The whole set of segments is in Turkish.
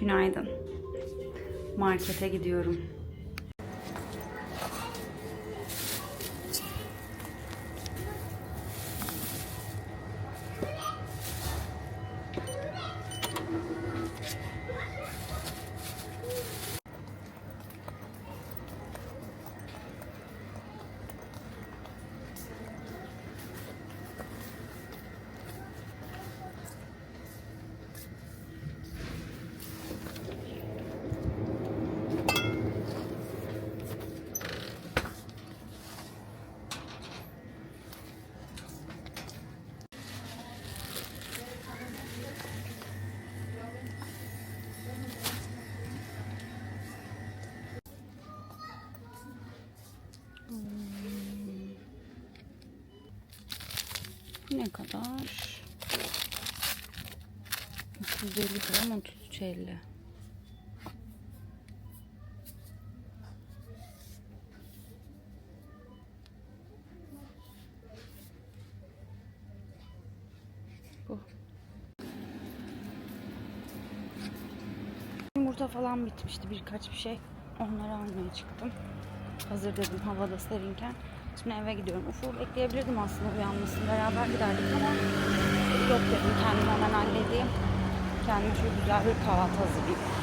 Günaydın. Markete gidiyorum. Ne kadar? 350 gram 33.50. Bu. Yumurta falan bitmişti birkaç bir şey. Onları almaya çıktım. Hazır dedim havada serinken. Şimdi eve gidiyorum. Ufuk bekleyebilirdim aslında uyanmasını. Beraber giderdik ama yok dedim kendim hemen halledeyim. Kendime şöyle güzel bir kahvaltı hazırlayayım.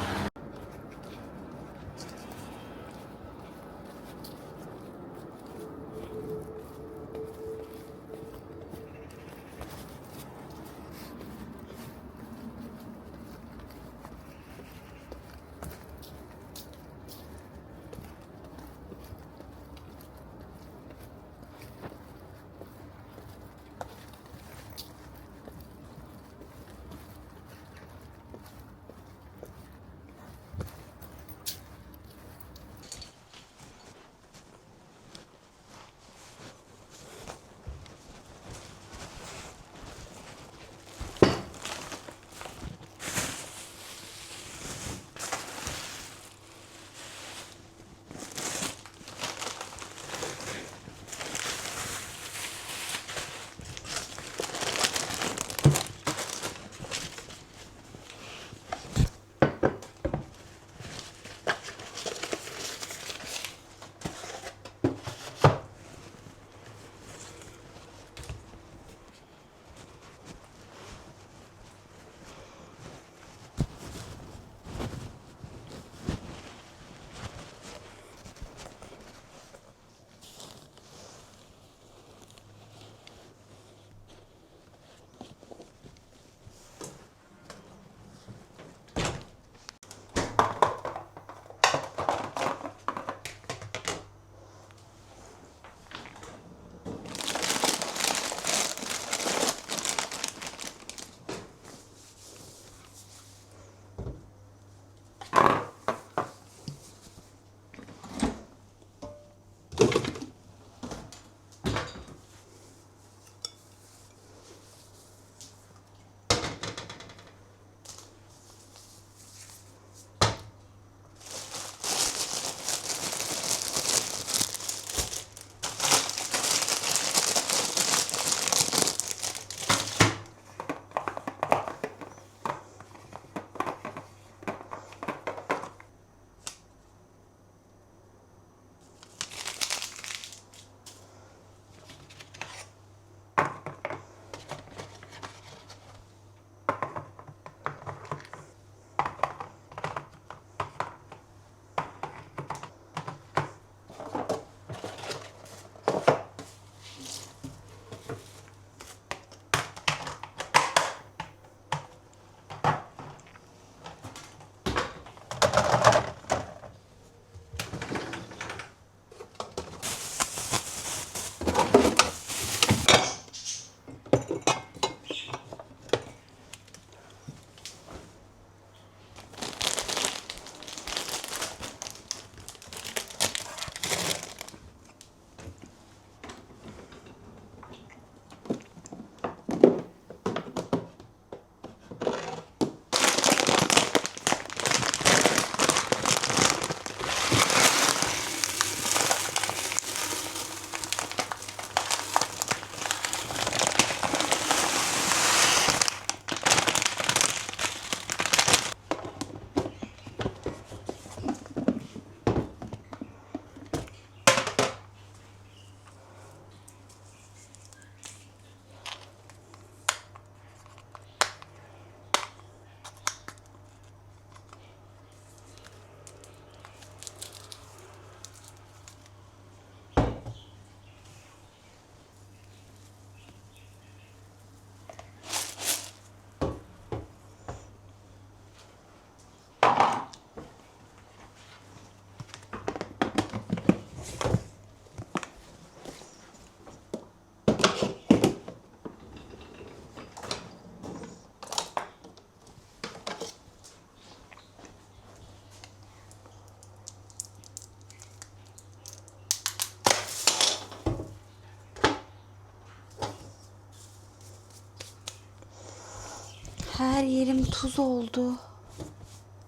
Her yerim tuz oldu.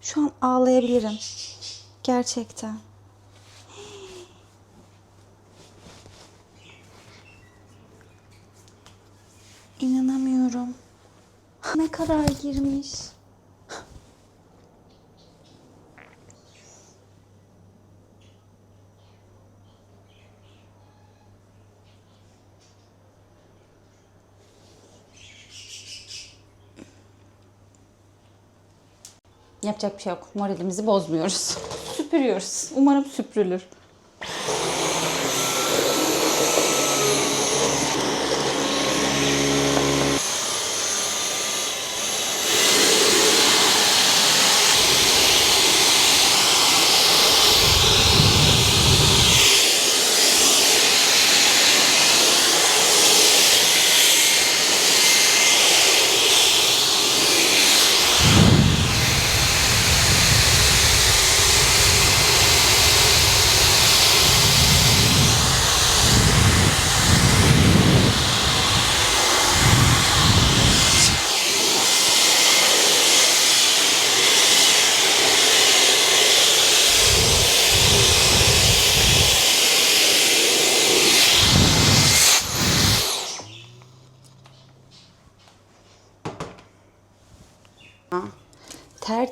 Şu an ağlayabilirim. Gerçekten. İnanamıyorum. Ne kadar girmiş. Yapacak bir şey yok. Moralimizi bozmuyoruz. Süpürüyoruz. Umarım süpürülür.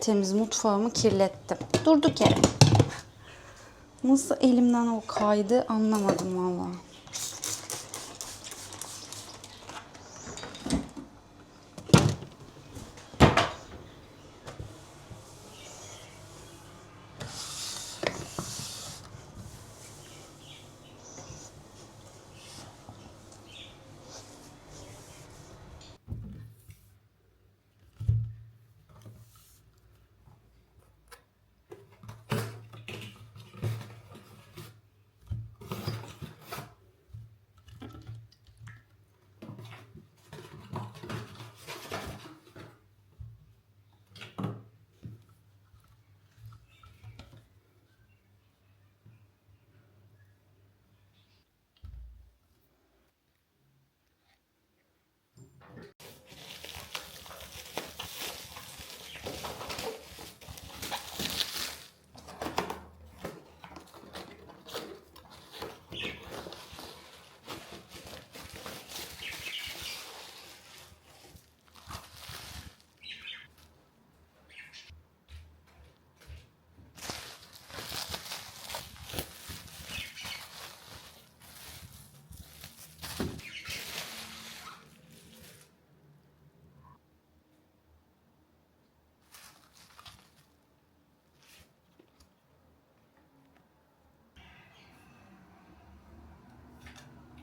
Tertemiz mutfağımı kirlettim. Durduk yere. Nasıl elimden o kaydı anlamadım valla.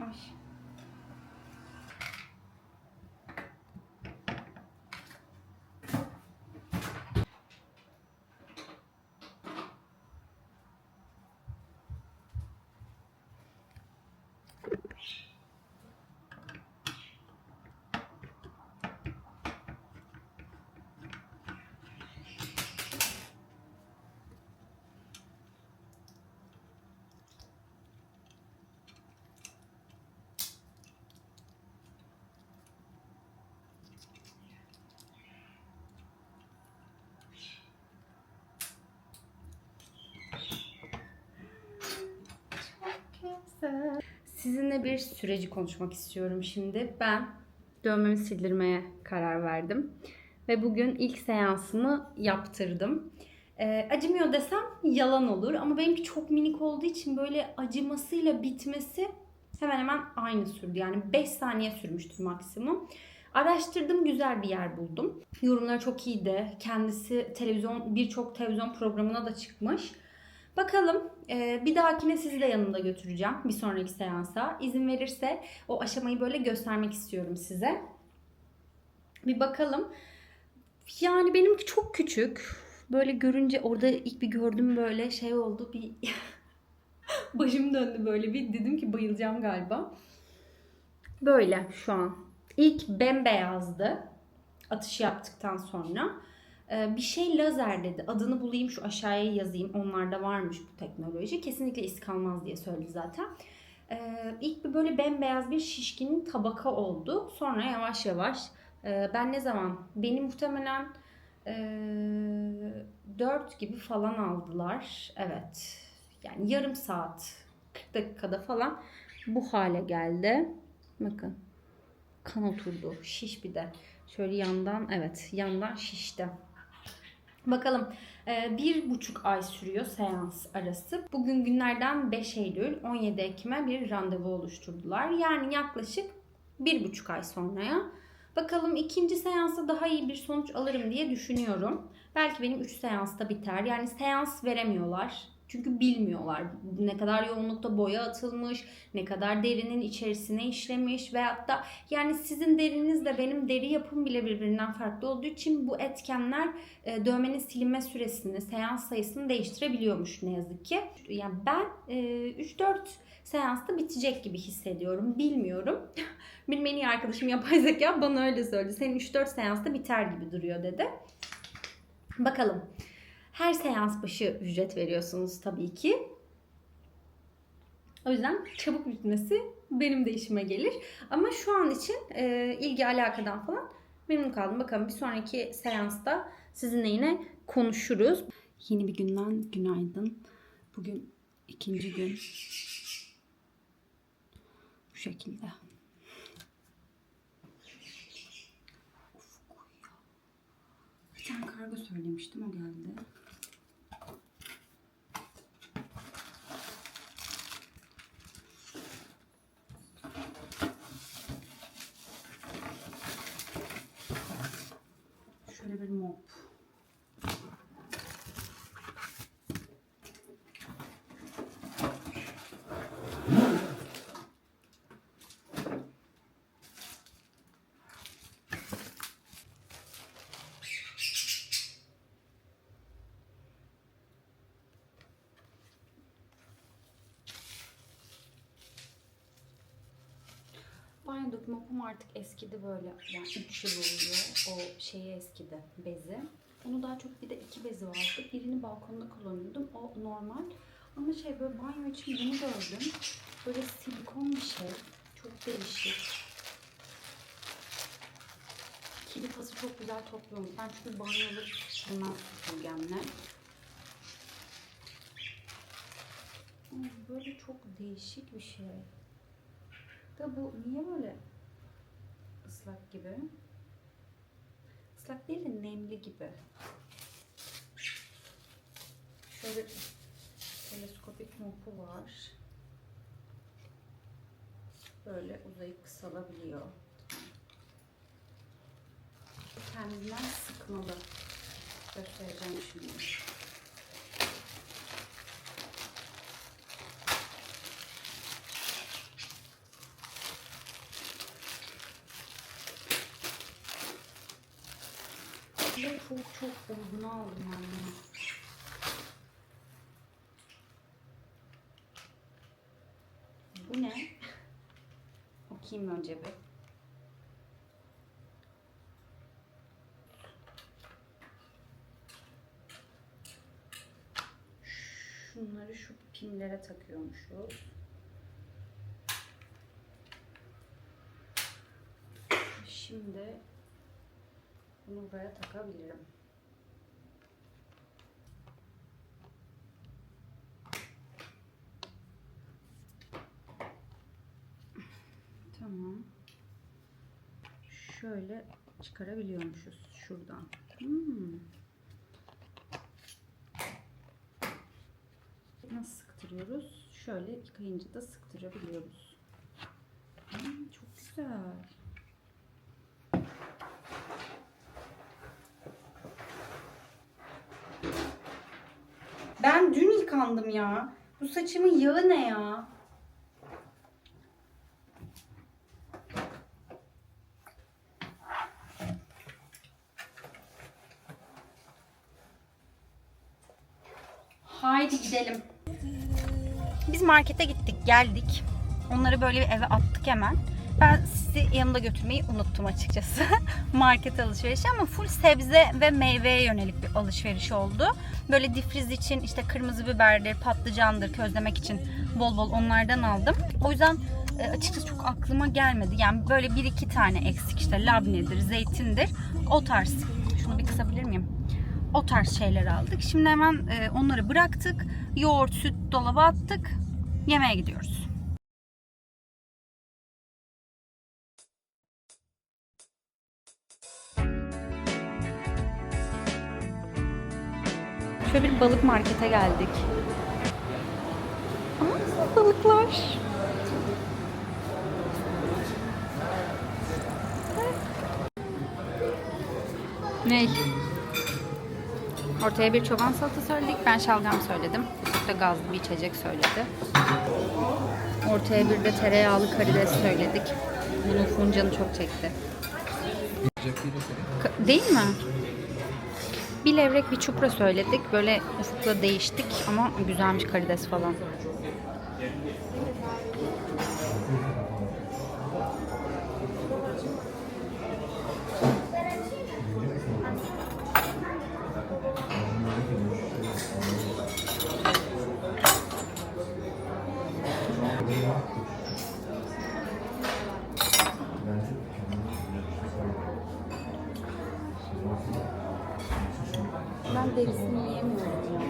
Acho. Sizinle bir süreci konuşmak istiyorum şimdi. Ben dövmemi sildirmeye karar verdim. Ve bugün ilk seansımı yaptırdım. Ee, acımıyor desem yalan olur ama benimki çok minik olduğu için böyle acımasıyla bitmesi hemen hemen aynı sürdü. Yani 5 saniye sürmüştür maksimum. Araştırdım güzel bir yer buldum. Yorumları çok iyiydi. Kendisi televizyon birçok televizyon programına da çıkmış. Bakalım e, bir dahakine sizi de yanımda götüreceğim bir sonraki seansa. İzin verirse o aşamayı böyle göstermek istiyorum size. Bir bakalım. Yani benimki çok küçük. Böyle görünce orada ilk bir gördüm böyle şey oldu bir başım döndü böyle bir dedim ki bayılacağım galiba. Böyle şu an. İlk bembeyazdı atış yaptıktan sonra. Ee, bir şey lazer dedi. Adını bulayım şu aşağıya yazayım. Onlarda varmış bu teknoloji. Kesinlikle iz kalmaz diye söyledi zaten. Ee, ilk bir böyle bembeyaz bir şişkin tabaka oldu. Sonra yavaş yavaş Ee, ben ne zaman? Beni muhtemelen ee, 4 gibi falan aldılar. Evet. Yani yarım saat 40 dakikada falan bu hale geldi. Bakın. Kan oturdu. Şiş bir de. Şöyle yandan evet yandan şişti. Bakalım e, bir buçuk ay sürüyor seans arası. Bugün günlerden 5 Eylül 17 Ekim'e bir randevu oluşturdular. Yani yaklaşık bir buçuk ay sonraya. Bakalım ikinci seansta daha iyi bir sonuç alırım diye düşünüyorum. Belki benim 3 seansta biter. Yani seans veremiyorlar. Çünkü bilmiyorlar ne kadar yoğunlukta boya atılmış, ne kadar derinin içerisine işlemiş veyahut da yani sizin derinizle benim deri yapım bile birbirinden farklı olduğu için bu etkenler e, dövmenin silinme süresini, seans sayısını değiştirebiliyormuş ne yazık ki. Yani ben e, 3-4 seansta bitecek gibi hissediyorum. Bilmiyorum. Benim en iyi arkadaşım yapay zeka bana öyle söyledi. Senin 3-4 seansta biter gibi duruyor dedi. Bakalım. Her seans başı ücret veriyorsunuz tabii ki. O yüzden çabuk bitmesi benim de işime gelir. Ama şu an için e, ilgi alakadan falan memnun kaldım. Bakalım bir sonraki seansta sizinle yine konuşuruz. Yeni bir günden günaydın. Bugün ikinci gün. Bu şekilde. Bir tane kargo söylemiştim o geldi. Şöyle bir mop. Banyodaki mopum artık eskidi böyle. Yani 3 yıl oluyor. O şeyi eskidi bezi. Onu daha çok bir de iki bezi vardı. Birini balkonda kullanıyordum. O normal. Ama şey böyle banyo için bunu gördüm. Böyle silikon bir şey. Çok değişik. Kili pası çok güzel topluyorum. Ben çünkü banyoları bundan süpürgemle. Böyle çok değişik bir şey. Da bu niye böyle ıslak gibi? Islak değil de nemli gibi. Şöyle teleskopik mopu var. Böyle uzayıp kısalabiliyor. Kendinden sıkmalı. Göstereceğim şimdi. Ve çok çok uyguna aldım bunu. Bu ne? Okuyayım önce bir. Şunları şu pimlere takıyormuşuz. Şimdi bunu buraya takabilirim. Tamam. Şöyle çıkarabiliyormuşuz şuradan. Hmm. Nasıl sıktırıyoruz? Şöyle yıkayınca da sıktırabiliyoruz. Hmm, çok güzel. Ben dün yıkandım ya. Bu saçımın yağı ne ya? Haydi gidelim. Biz markete gittik, geldik. Onları böyle eve attık hemen. Ben sizi yanımda götürmeyi unuttum açıkçası. Market alışverişi ama full sebze ve meyveye yönelik bir alışveriş oldu. Böyle difriz için işte kırmızı biberdir, patlıcandır közlemek için bol bol onlardan aldım. O yüzden e, açıkçası çok aklıma gelmedi. Yani böyle bir iki tane eksik işte labnedir, zeytindir. O tarz. Şunu bir kısabilir miyim? O tarz şeyler aldık. Şimdi hemen e, onları bıraktık. Yoğurt, süt dolaba attık. Yemeğe gidiyoruz. Şöyle bir balık markete geldik. Aa, balıklar. Ney? Ortaya bir çoban salata söyledik. Ben şalgam söyledim. Da gazlı bir içecek söyledi. Ortaya bir de tereyağlı karides söyledik. Bunun funcanı çok çekti. Değil mi? Bir levrek bir çupra söyledik. Böyle ufukla değiştik ama güzelmiş karides falan. Ben derisini yiyemiyorum ya.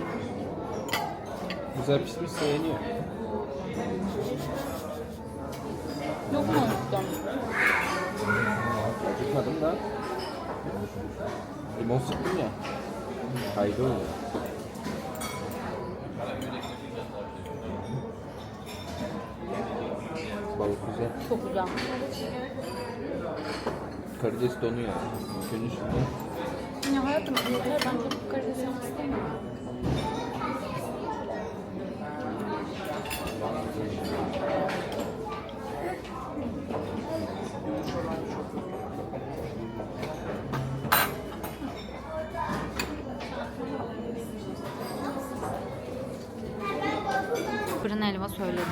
Güzel pişmişse yeniyor. Yok mu unuttum? Acıkmadım da. Limon sıktım ya. Kaydı oluyor. Balık güzel. Çok güzel. Karides donuyor. Gün üstünde. Ya hayatım yeter ben çok karides istemiyorum. Fırın helva söyledik.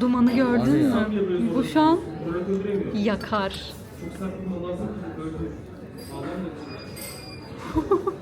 Dumanı gördün mü? Bu şu an yakar.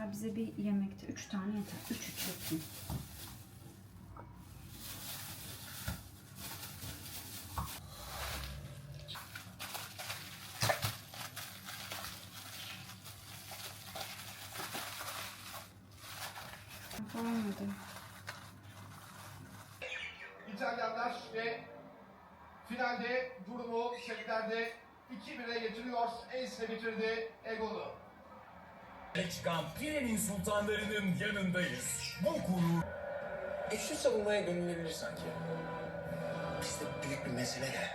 Mesela bize bir yemekte 3 tane yeter. 3 3 yapayım. Olmadı. İtalyanlar ve finalde durumu setlerde 2-1'e getiriyor. Ace bitirdi Egon'u. Çıkan Pire'nin sultanlarının yanındayız. Bu gurur Güçlü savunmaya gönüllenilir sanki. Bizde büyük bir mesele de.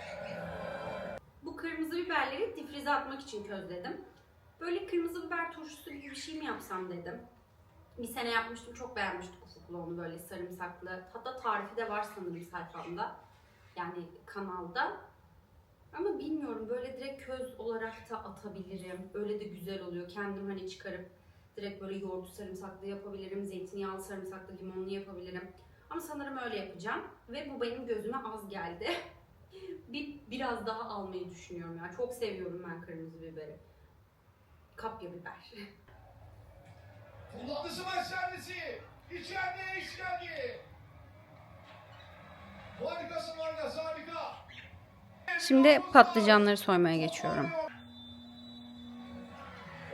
Bu kırmızı biberleri difrize atmak için közledim. Böyle kırmızı biber turşusu gibi bir şey mi yapsam dedim. Bir sene yapmıştım, çok beğenmiştik ufuklu onu böyle sarımsaklı. Hatta tarifi de var sanırım sayfamda. Yani kanalda. Ama bilmiyorum böyle direkt köz olarak da atabilirim. Öyle de güzel oluyor. Kendim hani çıkarıp direkt böyle yoğurtlu sarımsaklı yapabilirim. Zeytinyağlı sarımsaklı limonlu yapabilirim. Ama sanırım öyle yapacağım. Ve bu benim gözüme az geldi. bir biraz daha almayı düşünüyorum ya. Çok seviyorum ben kırmızı biberi. Kapya biber. Kullandı smaç servisi. İçeride Ace geldi. Harikasın Vargas harika. Şimdi patlıcanları soymaya geçiyorum.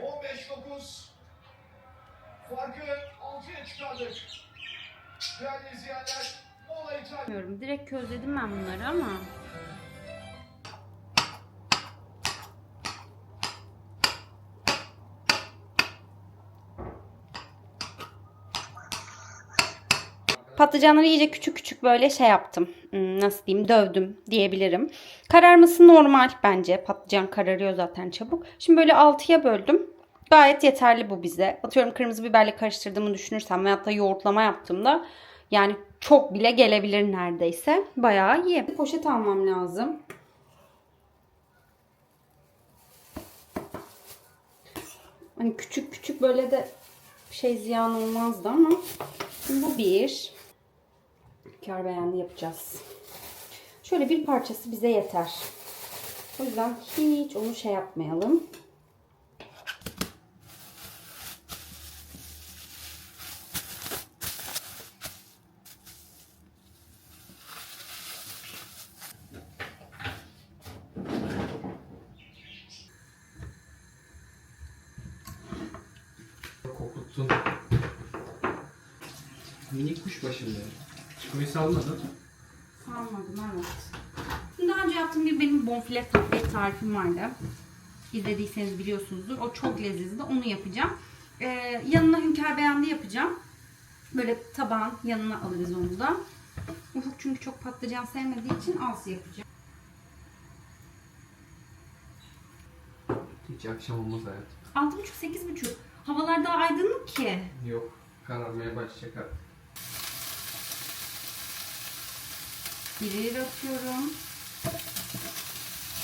15-9 farkı 6'ya çıkardık. Değerli izleyenler mola. Direkt közledim ben bunları ama. Patlıcanları iyice küçük küçük böyle şey yaptım. Hmm, Nasıl diyeyim dövdüm diyebilirim. Kararması normal bence. Patlıcan kararıyor zaten çabuk. Şimdi böyle altıya böldüm. Gayet yeterli bu bize. Atıyorum kırmızı biberle karıştırdığımı düşünürsem veyahut da yoğurtlama yaptığımda yani çok bile gelebilir neredeyse. Bayağı iyi. Poşet almam lazım. Hani küçük küçük böyle de şey ziyan olmazdı ama bu bir. Kar beğendi yapacağız. Şöyle bir parçası bize yeter. O yüzden hiç onu şey yapmayalım. Kokuttun. Minik kuş başında. Çıkmayı salmadın. Salmadım evet. Şimdi Daha önce yaptığım bir benim bonfile et tarifim vardı. İzlediyseniz biliyorsunuzdur. O çok lezzetli. Onu yapacağım. Ee, yanına hünkâr beğendi yapacağım. Böyle tabağın yanına alırız onu da. Ufuk çünkü çok patlıcan sevmediği için az yapacağım. Hiç akşam olmaz hayat. 6.30-8.30. Havalar daha aydınlık ki. Yok. Kararmaya başlayacak artık. Birer atıyorum.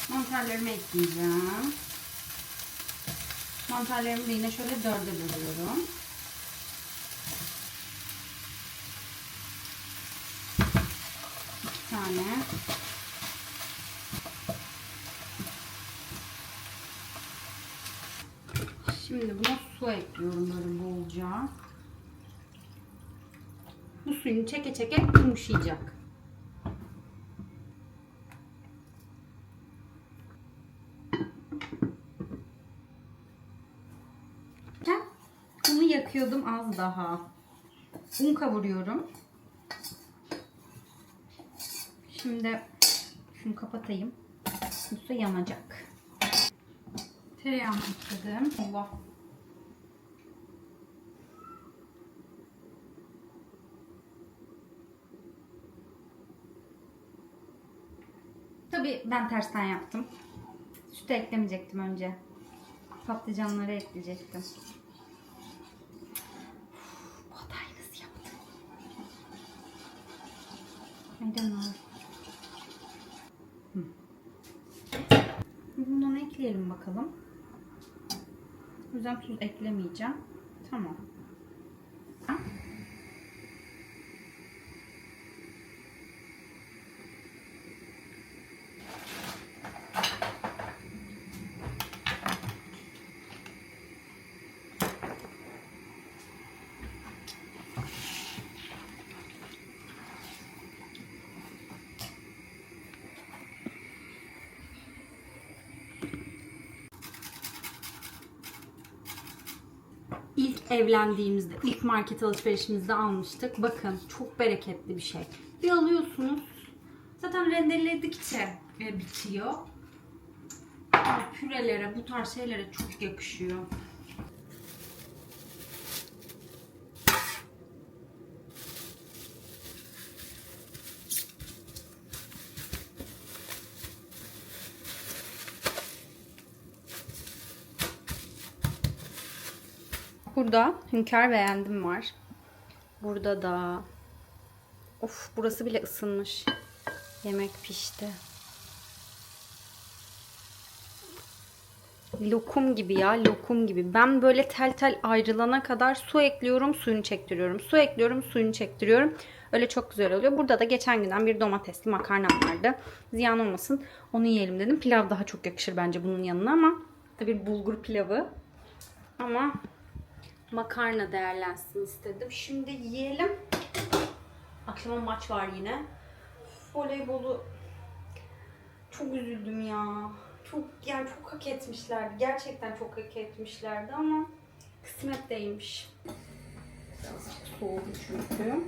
Mantarlarımı ekleyeceğim. Mantarlarımı yine şöyle dörde bölüyorum. İki tane. Şimdi buna su ekliyorum böyle bolca. Bu suyunu çeke çeke yumuşayacak. Ben Unu yakıyordum az daha. Un kavuruyorum. Şimdi şunu kapatayım. Yoksa yanacak. Tereyağını ekledim. Allah. Tabii ben tersten yaptım. Sütü eklemeyecektim önce. Patlıcanları ekleyecektim. Neden. Bundan ekleyelim bakalım. O yüzden tuz eklemeyeceğim. Tamam. ilk evlendiğimizde, ilk market alışverişimizde almıştık. Bakın çok bereketli bir şey. Bir alıyorsunuz. Zaten rendeledikçe e, bitiyor. Pürelere, bu tarz şeylere çok yakışıyor. Burada Hünkar beğendim var. Burada da Of burası bile ısınmış. Yemek pişti. Lokum gibi ya lokum gibi. Ben böyle tel tel ayrılana kadar su ekliyorum suyunu çektiriyorum. Su ekliyorum suyunu çektiriyorum. Öyle çok güzel oluyor. Burada da geçen günden bir domatesli makarna vardı. Ziyan olmasın onu yiyelim dedim. Pilav daha çok yakışır bence bunun yanına ama tabii bulgur pilavı. Ama makarna değerlensin istedim. Şimdi yiyelim. Akşama maç var yine. Voleybolu çok üzüldüm ya. Çok yani çok hak etmişlerdi. Gerçekten çok hak etmişlerdi ama kısmet değilmiş. Birazcık soğudu çünkü.